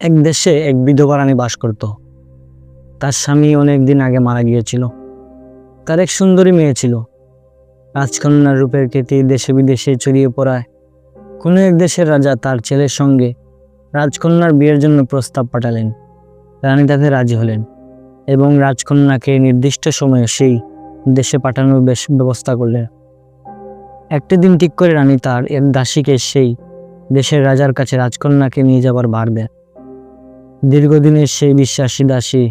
এক দেশে এক বিধবা রানী বাস করত। তার স্বামী অনেক দিন আগে মারা গিয়েছিল। তার এক সুন্দরী মেয়ে ছিল। রাজকন্যার রূপের খ্যাতি দেশে বিদেশে ছড়িয়ে পড়ায়। কোনো এক দেশের রাজা তার ছেলের সঙ্গে রাজকন্যার বিয়ের জন্য প্রস্তাব পাঠালেন। রানী তাতে রাজি হলেন এবং রাজকন্যাকে নির্দিষ্ট সময়ে সেই দেশে পাঠানোর বেশ ব্যবস্থা করলেন। একটি দিন ঠিক করে রানী তার এক দাসীকে সেই দেশের রাজার কাছে রাজকন্যাকে নিয়ে যাবার ভার দেন। দীর্ঘদিনের সেই বিশ্বাসী দাসী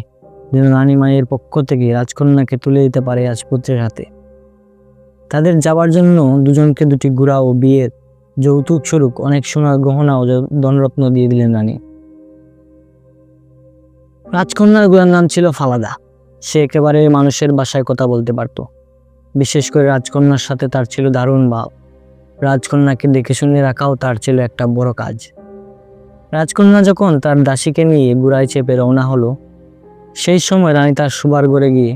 যেন রানী মায়ের পক্ষ থেকে রাজকন্যাকে তুলে দিতে পারে রাজপুত্রের হাতে। তাদের যাবার জন্য দুজনকে দুটি গুড়া ও বিয়ের যৌতুক স্বরূপ অনেক সোনার গহনা ও ধনরত্ন দিয়ে দিলেন রানী। রাজকন্যার গুড়ার নাম ছিল ফালাদা। সে একেবারে মানুষের বাসায় কথা বলতে পারত। বিশেষ করে রাজকন্যার সাথে তার ছিল দারুণ ভাব। রাজকন্যাকে দেখে শুনে রাখাও তার ছিল একটা বড় কাজ। রাজকন্যা যখন তার দাসীকে নিয়ে গুড়ায় চেপে রওনা হলো, সেই সময় রানী তার সুবার ঘরে গিয়ে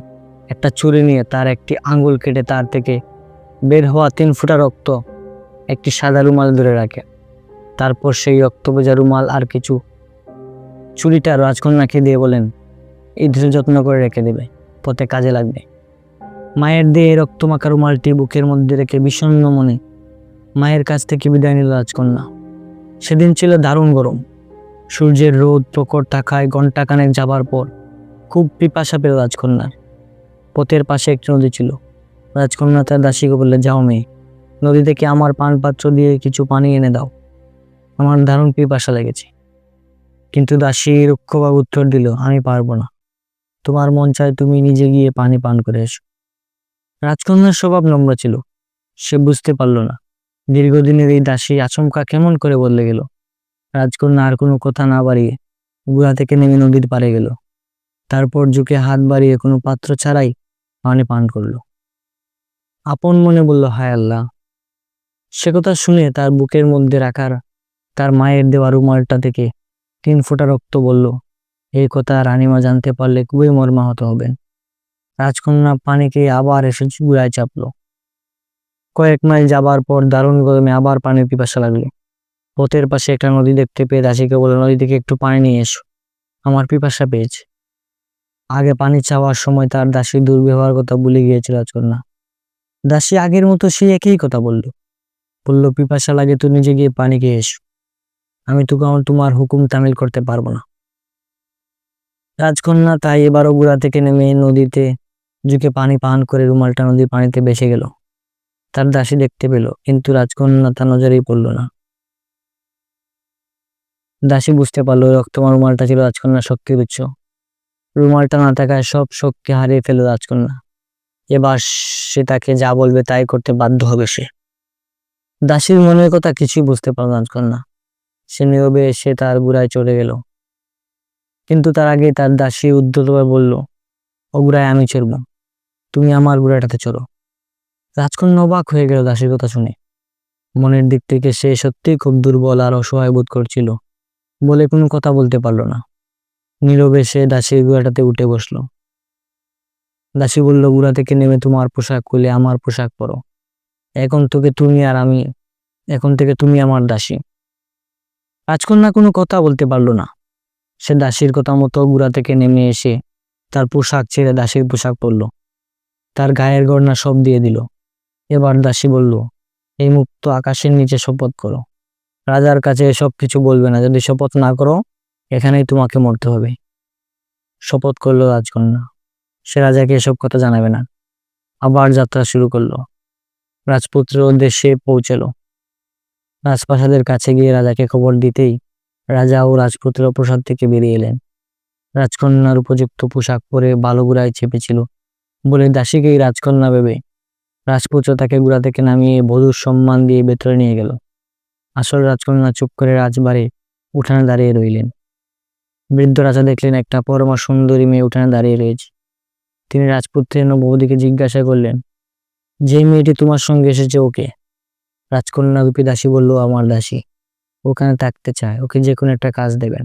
একটা ছুরি নিয়ে তার একটি আঙ্গুল কেটে তার থেকে বের হওয়া তিন ফুটা রক্ত একটি সাদা রুমাল ধরে রাখে। তারপর সেই রক্ত ভেজা রুমাল আর কিছু চুরিটা রাজকন্যাকে দিয়ে বলেন, এই ধরে যত্ন করে রেখে দেবে, পথে কাজে লাগবে। মায়ের দিয়ে রক্তমাখা রুমালটি বুকের মধ্যে রেখে বিষণ্ণ মনে মায়ের কাছ থেকে বিদায় নিল রাজকন্যা। সেদিন ছিল দারুণ গরম। সূর্যের রোদ প্রকট থাকায় ঘণ্টা কানেক যাবার পর খুব পিপাসা পেল রাজকন্যার পথের পাশে একটি নদী ছিল। রাজকন্যা তার দাসীকে বললে, যাও মেয়ে, নদী থেকে আমার পান পাত্র দিয়ে কিছু পানি এনে দাও। আমার দারুণ পিপাসা লেগেছে। কিন্তু দাসী রুক্ষভাবে উত্তর দিল, আমি পারব না। তোমার মন চায় তুমি নিজে গিয়ে পানি পান করে এসো। রাজকন্যার স্বভাব নম্র ছিল। সে বুঝতে পারল না। দীর্ঘদিনের এই দাসী আচমকা কেমন করে বদলে গেল? রাজকন্যা আর কোনো কথা না বাড়িয়ে গুড়া থেকে নেমে নদীর পারে গেল। তারপর ঝুঁকে হাত বাড়িয়ে কোনো পাত্র ছাড়াই পানি পান করল। আপন মনে বলল, হায় আল্লাহ। সে কথা শুনে তার বুকের মধ্যে রাখার তার মায়ের দেওয়া রুমালটা থেকে তিন ফোঁটা রক্ত বলল, এই কথা রানীমা জানতে পারলে খুবই মর্মাহত হবেন। রাজকন্যা পানি খেয়ে আবার এসে গুড়ায় চাপলো। কয়েক মাইল যাবার পর দারুণ গরমে আবার পানির পিপাসা লাগল। পথের পাশে একটা নদী দেখতে পেয়ে দাসীকে বলল নদী থেকে একটু পানি নিয়ে এসো। আমার পিপাসা পেয়েছে। আগে পানি চাওয়ার সময় তার দাসীর দুর্ব্যবহার কথা ভুলে গিয়েছিল রাজকন্যা দাসী আগের মতো সে একই কথা বলল। বলল, পিপাসা লাগে তুই নিজে গিয়ে পানি খেয়ে এসো। আমি তো আমার, তোমার হুকুম তামিল করতে পারব না। রাজকন্যা তাই এবারও গুড়া থেকে নেমে নদীতে ঝুঁকে পানি পান করে রুমালটা নদীর পানিতে বেসে গেল। তার দাসী দেখতে পেল, কিন্তু রাজকন্যা তার নজরেই পড়ল না। দাসী বুঝতে পারল রক্তমা রুমালটা ছিল রাজকন্যার শক্তির উৎস। রুমালটা না থাকায় সব শক্তি হারিয়ে ফেল রাজকন্যা। এবার সে তাকে যা বলবে তাই করতে বাধ্য হবে সে। দাসীর মনের কথা কিছুই বুঝতে পারল রাজকন্যা। সে নীরবে এসে তার গুড়ায় চলে গেল। কিন্তু তার আগে তার দাসী উদ্ধতভাবে বলল ও গুড়ায় আমি চড়ব। তুমি আমার গুড়াটাতে চলো রাজকন্যা অবাক হয়ে গেল দাসীর কথা শুনে। মনের দিক থেকে সে সত্যিই খুব দুর্বল আর অসহায় বোধ করছিল। বলে কোনো কথা বলতে পারল না। নীরবে সে দাসীর গুড়াটাতে উঠে বসল। দাসী বলল গুড়া থেকে নেমে তোমার পোশাক খুলে আমার পোশাক পরো। এখন থেকে তুমি আর আমি, এখন থেকে তুমি আমার দাসী। রাজকন্যা কোনো কথা বলতে পারল না। সে দাসীর কথা মতো গুড়া থেকে নেমে এসে তার পোশাক ছেড়ে দাসীর পোশাক পরলো। তার গায়ের গড়না সব দিয়ে দিল। এবার দাসী বলল, এই মুক্ত আকাশের নিচে শপথ করো। রাজার কাছে সব কিছু বলবে না। যদি শপথ না করো, এখানেই তোমাকে মরতে হবে শপথ করল রাজকন্যা। সে রাজাকে এসব কথা জানাবে না। আবার যাত্রা শুরু করল। রাজপুত্রের উদ্দেশ্যে পৌঁছালো। রাজপ্রাসাদের কাছে গিয়ে রাজাকে খবর দিতেই রাজা ও রাজপুত্র প্রসাদ থেকে বেরিয়ে এলেন। রাজকন্যার উপযুক্ত পোশাক পরে বালো গুড়ায় চেপেছিল। বলে দাসীকেই রাজকন্যা ভেবে রাজপুত্র তাকে গুড়া থেকে নামিয়ে বধূর সম্মান দিয়ে ভেতরে নিয়ে গেল। আসল রাজকন্যা চুপ করে রাজবাড়ি উঠানে দাঁড়িয়ে রইলেন। বৃদ্ধ রাজা দেখলেন একটা পরমা সুন্দরী মেয়ে উঠানে দাঁড়িয়ে রয়েছে। তিনি রাজপুত্রের নববধূকে জিজ্ঞাসা করলেন, যে মেয়েটি তোমার সঙ্গে এসেছে ওকে? রাজকন্যা রূপী দাসী বলল, আমার দাসী। ওখানে থাকতে চায়। ওকে যে কোনো একটা কাজ দেবেন।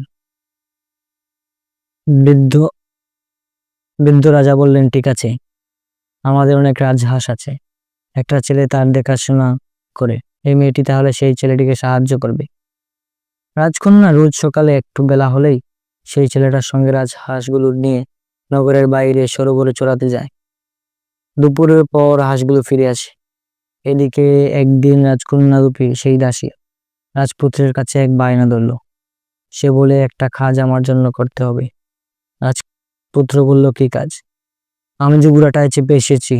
বৃদ্ধ বৃদ্ধ রাজা বললেন, ঠিক আছে। আমাদের অনেক রাজহাঁস আছে। একটা ছেলে তার দেখাশোনা করে। এই মেয়েটি তাহলে সেই ছেলেটিকে সাহায্য করবে। রাজকন্যা রোজ সকালে একটু বেলা হলেই সেই ছেলেটার সঙ্গে রাজ হাঁসগুলো নিয়ে নগরের বাইরে সরোবরে চড়াতে যায়। দুপুরের পর হাঁসগুলো ফিরে আসে। এদিকে একদিন রাজকন্যা রূপী সেই দাসী রাজপুত্রের কাছে এক বায়না ধরল। সে বলে, একটা কাজ আমার জন্য করতে হবে। রাজপুত্র বলল, কি কাজ? আমি যে বুড়াটায় চেপে এসেছি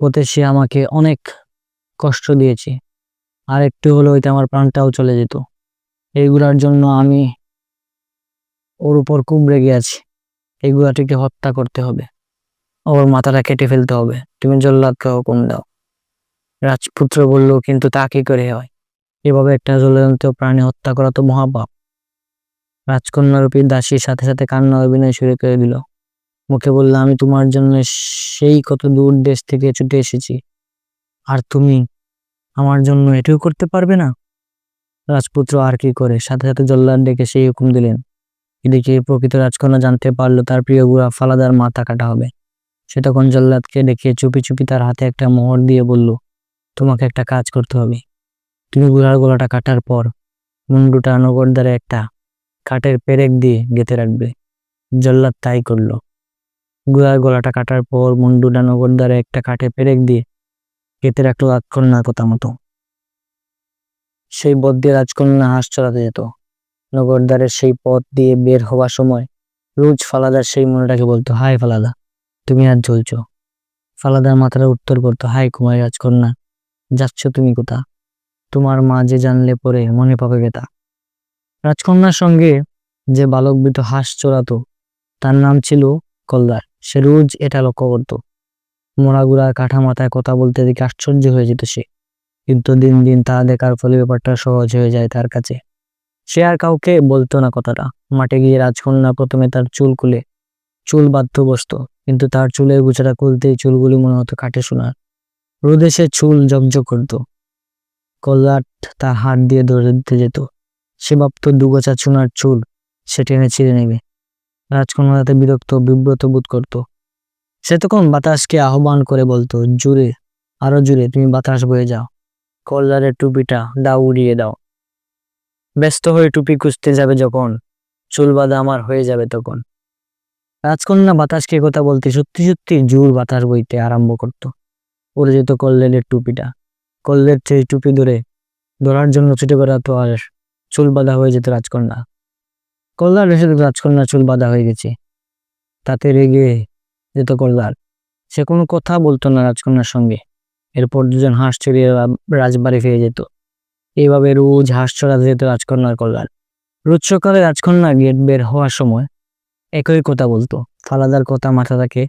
ওতে সে আমাকে অনেক কষ্ট দিয়েছে। আর একটু হলে হইতে আমার প্রাণটাও চলে যেত। এইগুলার জন্য আমি ওর উপর খুব রেগে আছি। এই গুড়াটিকে হত্যা করতে হবে। ওর মাথাটা কেটে ফেলতে হবে। তুমি জল্লাদকে হুকুম দাও। রাজপুত্র বলল, কিন্তু তা কি করে হয়? এভাবে একটা জ্বলন্ত প্রাণী হত্যা করা তো মহাপাপ। রাজকন্যারূপী দাসীর সাথে সাথে কান্না অভিনয় শুরু করে দিল। মুখে বলল, আমি তোমার জন্য সেই কত দূর দেশ থেকে ছুটে এসেছি। আর তুমি আমার জন্য এটিও করতে পারবে না? রাজপুত্র আর কি করে? সাথে সাথে জল্লাদ ডেকে সেই হুকুম দিলেন। এদিকে প্রকৃত রাজকন্যা জানতে পারল তার প্রিয় বুড়া ফালাদার মাথা কাটা হবে। সে তখন জল্লাদকে ডেকে চুপি চুপি তার হাতে একটা মোহর দিয়ে বলল, তোমাকে একটা কাজ করতে হবে। তুমি বুড়ার গলাটা কাটার পর মুন্ডুটা নগরদ্বারে একটা কাঠের পেরেক দিয়ে গেঁথে রাখবে। জল্লাদ তাই করল। গলাটা কাটার পর মুন্ডুটা নগরদ্বারে একটা কাঠে পেরেক দিয়ে গেঁথে রাখল রাজকন্যার কথা মতো। সেই পথ দিয়ে রাজকন্যা হাঁস চড়াতে যেত। নগরদ্বারের সেই পথ দিয়ে বের হওয়ার সময় রোজ ফালাদার সেই মনেটাকে বলতো হাই ফালাদা, তুমি আর চলছো ফালাদার মাথাটা উত্তর করতো হাই কুমারী রাজকন্যা, যাচ্ছ তুমি কোথা তোমার মা যে জানলে পরে মনে পাবে বেতা রাজকন্যার সঙ্গে যে বালকবৃত হাঁস চড়াতো, তার নাম ছিল কলদার। সে রোজ এটা লক্ষ্য করতো। মোড়াগুড়ার কাঠা মাথায় কথা বলতে দেখে আশ্চর্য হয়ে যেত সে। কিন্তু দিন দিন তা দেখার ফলে ব্যাপারটা সহজ হয়ে যায় তার কাছে। সে আর কাউকে বলতো না কথাটা। মাঠে গিয়ে রাজকন্যা প্রথমে তার চুল খুলে, চুল বাধ্য বসতো। কিন্তু তার চুলের গুছাটা খুলতেই চুলগুলি মনে হতো কাটে শোনার রোদে সে চুল জকজক করতো। কল্লাট তার হাত দিয়ে ধরে দিতে যেত। সে ভাবতো দুগোছা চুনার চুল সে টেনে ছিঁড়ে নেবে। রাজকন্যা তাতে বিরক্ত, বিব্রত বোধ করত। সে তখন বাতাসকে আহ্বান করে বলতো, জুড়ে, আরও জুড়ে, তুমি বাতাস বয়ে যাও। কল্লারের টুপিটা দাও, উড়িয়ে দাও। ব্যস্ত হয়ে টুপি খুঁজতে যাবে যখন, চুল বাঁধা আমার হয়ে যাবে তখন। রাজকন্যা বাতাসকে কথা বলতে সত্যি সত্যি জোর বাতাস বইতে আরম্ভ করত। উড়ে যেত কল্লেলের টুপিটা। কল্লের সেই টুপি ধরে ধরার জন্য ছুটে বেড়াতো আর চুল বাঁধা হয়ে যেত রাজকন্যা। কল্লার এসে দেখতো রাজকন্যা চুল বাঁধা হয়ে গেছে। তাতে রেগে যেত কল্লার। সে কোনো কথা বলতো না রাজকন্যার সঙ্গে। এরপর দুজন হাঁস চড়িয়ে রাজবাড়ি ফিরে যেত। এইভাবে রোজ হাঁস চড়াতে যেত রাজকন্যার কল্যাণ রোজ সকালে রাজকন্যা গেট বের হওয়ার সময় একই কথা বলতো। ফালাদার কথা মাথা তাকে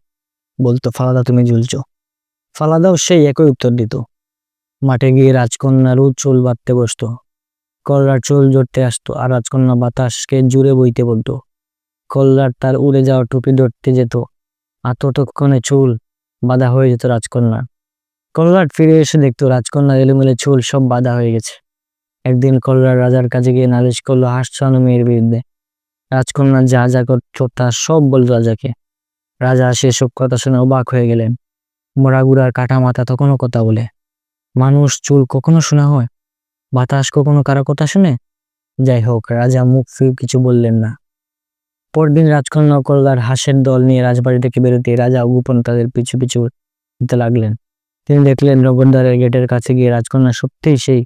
বলতো, ফালাদা, তুমি ঝুলছো। ফালাদাও সেই একই উত্তর দিত। মাঠে গিয়ে রাজকন্যা রোজ চুল বাঁধতে বসতো। কল্লার চুল জড়তে আসতো, আর রাজকন্যা বাতাসকে জুড়ে বইতে বলতো। কল্লার তার উড়ে যাওয়া টুপি ধরতে যেত, আর ততক্ষণে চুল বাঁধা হয়ে যেত রাজকন্যা। কল্লার ফিরে এসে দেখতো রাজকন্যা এলোমেলে চুল সব বাঁধা হয়ে গেছে। একদিন কল্লার রাজার কাছে গিয়ে নালিশ করল হাসছানো মেয়ের বিরুদ্ধে। রাজকন্যা যা যা করছ তা সব বলল রাজাকে। রাজা সেসব কথা শুনে অবাক হয়ে গেলেন। মোড়াগুড়ার কাটা মাথা তখনও কথা বলে। মানুষ চুল কখনো শোনা হয়? বাতাস কখনো কারও কথা শুনে? যাই হোক, রাজা মুখ ফির কিছু বললেন না। পরদিন রাজকন্যা কল্লার হাঁসের দল নিয়ে রাজবাড়ি থেকে বেরোতে রাজা গোপন তাদের পিছু পিছু দিতে লাগলেন। তিনি দেখলেন নগরদ্বারের গেটের কাছে গিয়ে রাজকন্যা সত্যিই সেই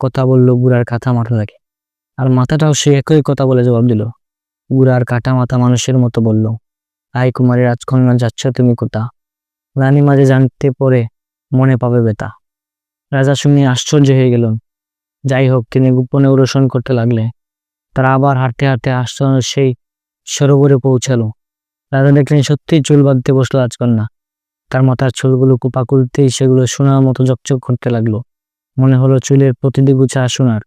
কথা বলল বুড়ার কাঁথা মাথা থাকে। আর মাথাটাও সে একই কথা বলে জবাব দিল। বুড়ার কাটা মাথা মানুষের মতো বলল আই কুমারী রাজকন্যা, যাচ্ছ তুমি কোথা? রানী মাঝে জানতে পরে মনে পাবে বেতা রাজা শুনে আশ্চর্য হয়ে গেলেন। যাই হোক, তিনি গোপনে অনুসরণ করতে লাগলে। তারা আবার হাঁটতে হাঁটতে আশ্চর্য সেই সরোবরে পৌঁছালো। রাজা দেখলেন সত্যিই চুল বাঁধতে বসল রাজকন্যা। তার মাথার চুলগুলো কুপা খুলতেই সেগুলো সোনার মতো চকচক করতে লাগল। মনে হলো চুলের প্রতিটি গুছা সোনার।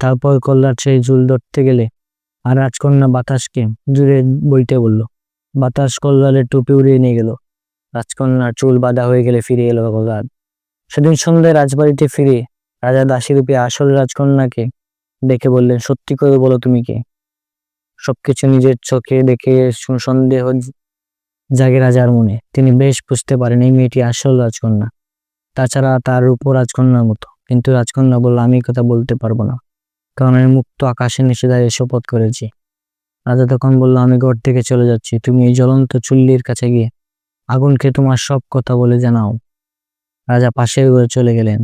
তারপর কল্লার সেই চুল ধরতে গেলে আর রাজকন্যা বাতাসকে জুড়ে বইতে বলল। বাতাস কল্লারের টুপি উড়িয়ে নিয়ে গেল। রাজকন্যার চুল বাঁধা হয়ে গেলে ফিরে এলো কল্লার। সেদিন সন্ধ্যায় রাজবাড়িতে ফিরে রাজা দাসী রূপে আসল রাজকন্যাকে দেখে বললেন, সত্যি করে বলো তুমি কে? সবকিছু নিজের চোখে দেখে সন্দেহ জাগে রাজার মনে। তিনি বেশ বুঝতে পারেন এই মেয়েটি আসল রাজকন্যা। তাছাড়া তার উপর রাজকন্যার মতো। কিন্তু রাজকন্যা বলল, আমি কথা বলতে পারব না। কারণ আমি মুক্ত আকাশে দাঁড়িয়ে শপথ করেছি। রাজা তখন বলল, আমি ঘর থেকে চলে যাচ্ছি। তুমি এই জ্বলন্ত চুল্লির কাছে গিয়ে আগুনকে তোমার সব কথা বলে জানাও। রাজা পাশের ঘরে চলে গেলেন।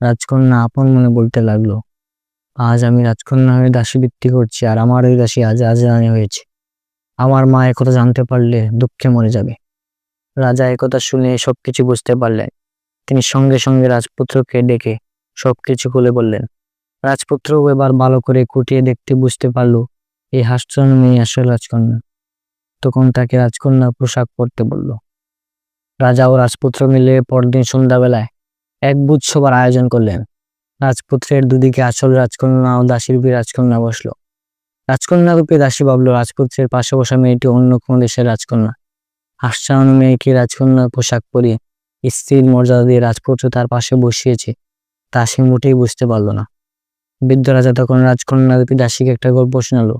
রাজকন্যা আপন মনে বলতে লাগল, আজ আমি রাজকন্যা হয়ে দাসী বৃত্তি করছি আর আমার ওই দাসী আজ আজ রানী হয়েছে। আমার মা একথা জানতে পারলে দুঃখে মরে যাবে রাজা একথা শুনে সবকিছু বুঝতে পারলেন। তিনি সঙ্গে সঙ্গে রাজপুত্রকে ডেকে সবকিছু খুলে বললেন, রাজপুত্র এবার ভালো করে কুটিয়ে দেখতে বুঝতে পারল এই হাস্যন মেয়ে আসলে রাজকন্যা তখন তাকে রাজকন্যা পোশাক পরতে বলল। রাজা ও রাজপুত্র মিলে পরদিন সন্ধ্যাবেলায় এক বুধ সভার আয়োজন করলেন। রাজপুত্রের দুদিকে আসল রাজকন্যা ও দাসীর রূপী রাজকন্যা বসল। রাজকন্যা রূপে দাসী ভাবলো, রাজপুত্রের পাশে বসা মেয়েটি অন্য কোনো দেশের রাজকন্যা। হাস্যায়ন মেয়েকে রাজকন্যার পোশাক পরিয়ে স্ত্রীর মর্যাদা দিয়ে রাজপুত্র তার পাশে বসিয়েছে। তা সে মোটেই বুঝতে পারল না। বৃদ্ধ রাজা তখন রাজকন্যা রূপী দাসীকে একটা গল্প শোনালো।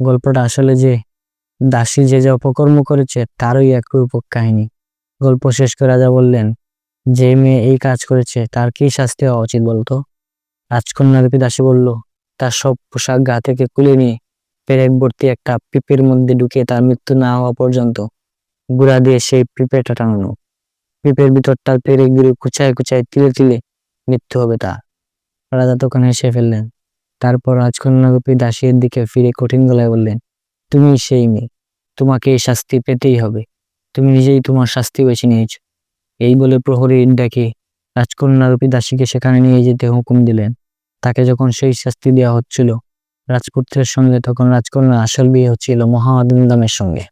গল্পটা আসলে যে, দাসী যে যে অপকর্ম করেছে তারই এক রূপক কাহিনী। গল্প শেষ করে রাজা বললেন যে মেয়ে এই কাজ করেছে, তার কি শাস্তি হওয়া উচিত বলতো? রাজকন্যা রূপী দাসী বলল, তার সব পোশাক গা থেকে খুলে নিয়ে পেরেক ভর্তি একটা পিপের মধ্যে ঢুকিয়ে তার মৃত্যু না হওয়া পর্যন্ত গুড়া দিয়ে সেই পিপেটা টানানো। পিপের ভিতর তার পেরেকগুলো কুচায় কুচায় তিলে তিলে মৃত্যু হবে তার। রাজা তখন হেসে ফেললেন। তারপর রাজকন্যা রূপী দাসীর দিকে ফিরে কঠিন গলায় বললেন, তুমি সেই মেয়ে, তোমাকে এই শাস্তি পেতেই হবে। তুমি নিজেই তোমার শাস্তি বেছে নিয়েছ। এই বলে প্রহরী ডাকে রাজকন্যারূপী দাসীকে সেখানে নিয়ে যেতে হুকুম দিলেন। তাকে যখন সেই শাস্তি দেওয়া হচ্ছিল, রাজপুত্রের সঙ্গে তখন রাজকন্যার আসল বিয়ে হচ্ছিল মহাধুমধামের সঙ্গে।